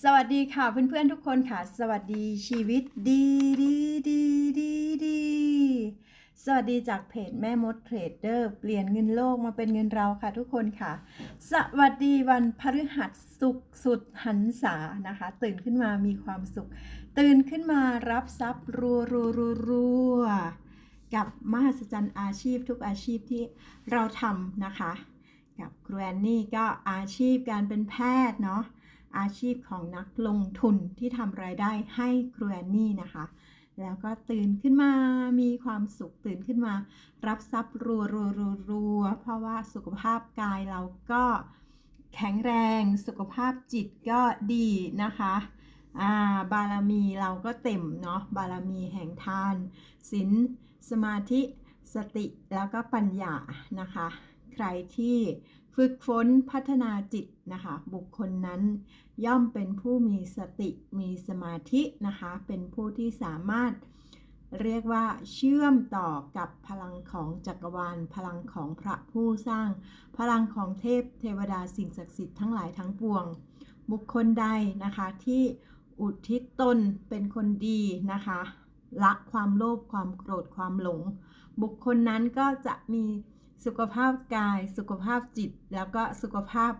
สวัสดีค่ะเพื่อนๆทุกคนค่ะ สวัสดีชีวิตดีดีดีดีดีสวัสดีจากเพจแม่มดเทรดเดอร์เปลี่ยนเงินโลกมาเป็นเงินเราค่ะทุกคนค่ะ สวัสดีวันพฤหัสสุขสุดหันษานะคะ ตื่นขึ้นมามีความสุข ตื่นขึ้นมารับทรัพย์รัวรัวรัวรัวกับมหัศจรรย์อาชีพทุกอาชีพที่เราทำนะคะ กับครูแอนนี่ก็อาชีพการเป็นแพทย์เนาะ อาชีพของนักลงทุนที่ทำรายได้ให้ครูแอนนี่นะคะ แล้วก็ตื่นขึ้นมามีความสุขตื่นขึ้นมา รับทรัพย์รัวรัวรัวรัวเพราะว่าสุขภาพกายเราก็แข็งแรงสุขภาพจิตก็ดีนะคะาบารมีเราก็เต็มเนาะบารมีแห่งทานศีลสมาธิสติแล้วก็ปัญญานะคะ ใครที่ฝึกฝนพัฒนาจิตนะคะ บุคคลนั้นย่อมเป็นผู้มีสติมีสมาธินะคะ เป็นผู้ที่สามารถเรียกว่าเชื่อมต่อกับพลังของจักรวาล พลังของพระผู้สร้าง พลังของเทพเทวดาสิ่งศักดิ์สิทธิ์ทั้งหลายทั้งปวง บุคคลใดนะคะที่อุทิศตนเป็นคนดีนะคะละความโลภความโกรธความหลง บุคคลนั้นก็จะมี สุขภาพกาย สุขภาพจิต แล้วก็สุขภาพ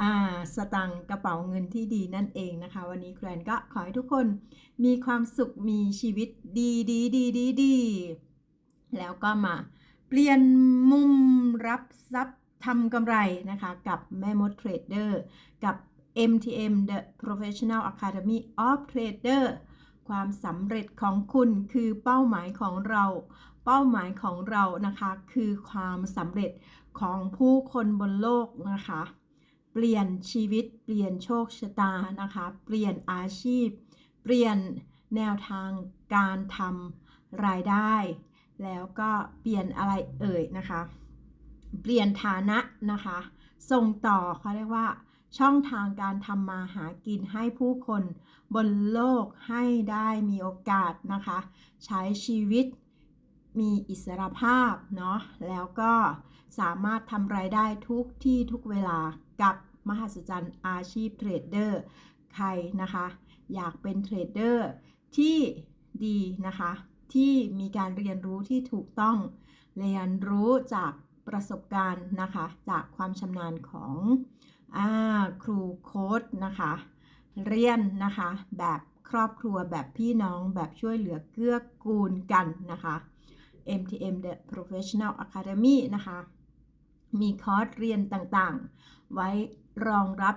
อ่าสตังกระเป๋าเงินที่ดีนั่นเองนะคะ วันนี้แกรนก็ขอให้ทุกคนมีความสุขมีชีวิตดีดีดีดีดีแล้วก็มาเปลี่ยนมุมรับทรัพย์ทำกำไรนะคะ กับแม่มดเทรดเดอร์กับ MTM The Professional Academy of Trader ความสำเร็จของคุณคือเป้าหมายของเรา เป้าหมายของเรานะคะคือความสำเร็จของผู้คนบนโลกนะคะ เปลี่ยนชีวิตเปลี่ยนโชคชะตานะคะ เปลี่ยนอาชีพ เปลี่ยนแนวทางการทำรายได้ แล้วก็เปลี่ยนอะไรเอ่ยนะคะ เปลี่ยนฐานะนะคะ ส่งต่อเขาเรียกว่า ช่องทางการทำมาหากินให้ผู้คนบนโลกให้ได้มีโอกาสนะคะ ใช้ชีวิตมีอิสรภาพเนาะแล้วก็สามารถทำรายได้ทุกที่ทุกเวลากับมหัศจรรย์อาชีพเทรดเดอร์ใครนะคะ อยากเป็นเทรดเดอร์ที่ดีนะคะ ที่มีการเรียนรู้ที่ถูกต้อง เรียนรู้จากประสบการณ์นะคะ จากความชำนาญของ อาครูโค้ดนะคะ เรียนนะคะ แบบครอบครัวแบบพี่น้องแบบช่วยเหลือเกื้อกูลกันนะคะ MTM The Professional Academy นะคะ มีคอร์สเรียนต่างๆ ไว้รองรับ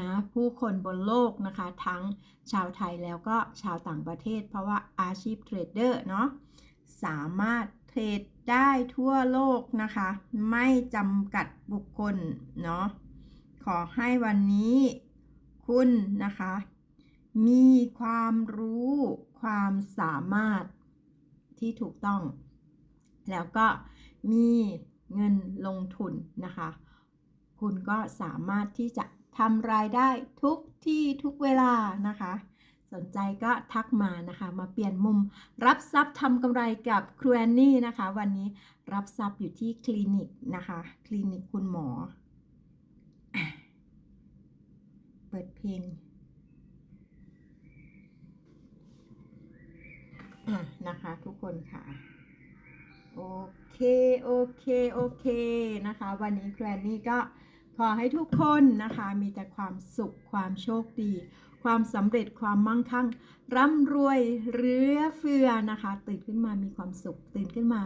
นะผู้คนบนโลกนะคะ ทั้งชาวไทยแล้วก็ชาวต่างประเทศ เพราะว่าอาชีพเทรดเดอร์เนาะสามารถเทรดได้ทั่วโลกนะคะ ไม่จำกัดบุคคลเนาะ ขอให้วันนี้คุณนะคะ มีความรู้ความสามารถที่ถูกต้อง แล้วก็มีเงินลงทุนนะคะ คุณก็สามารถที่จะทำรายได้ทุกที่ทุกเวลานะคะ สนใจก็ทักมานะคะ มาเปลี่ยนมุมรับทรัพย์ทำกำไรกับครูแอนนี่นะคะ วันนี้รับทรัพย์อยู่ที่คลินิกนะคะ คลินิกคุณหมอะเปิดเพลงนะคะทุกคนค่ะ โอเค โอเค โอเค นะคะ วันนี้แกรนนี่ก็ขอให้ทุกคนนะคะ มีแต่ความสุขความโชคดี ความสำเร็จความมั่งคั่ง ร่ำรวยเรือเฟือนะคะ ตื่นขึ้นมามีความสุข ตื่นขึ้นมา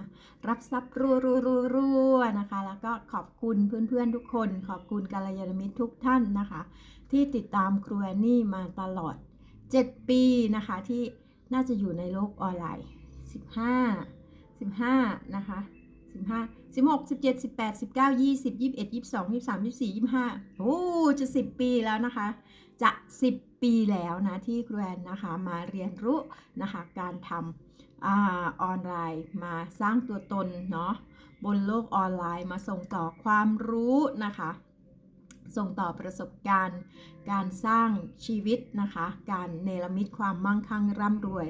รับทรัพย์รัวรัวรัวรัวนะคะ แล้วก็ขอบคุณเพื่อนๆทุกคน ขอบคุณกัลยาณมิตรทุกท่านนะคะ ที่ติดตามครูแอนนี่มาตลอด 7 ปีนะคะที่น่าจะอยู่ในโลกออนไลน์ 15 15 นะคะ 15 16 17 18 19 20 21 22 23 24 25โอ้จะ 10 ปีแล้วนะคะ จะ 10 ปีแล้วนะที่แกรนนะคะมาเรียนรู้นะคะการทำอออนไลน์มาสร้างตัวตนเนาะบนโลกออนไลน์มาส่งต่อความรู้นะคะ ส่งต่อประสบการณ์ การสร้างชีวิตนะคะ การเนรมิตความมั่งคั่งร่ำรวย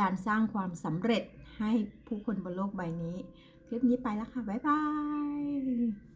การสร้างความสำเร็จให้ผู้คนบนโลกใบนี้ ลิปนี้ไปแล้วค่ะ บ๊ายบาย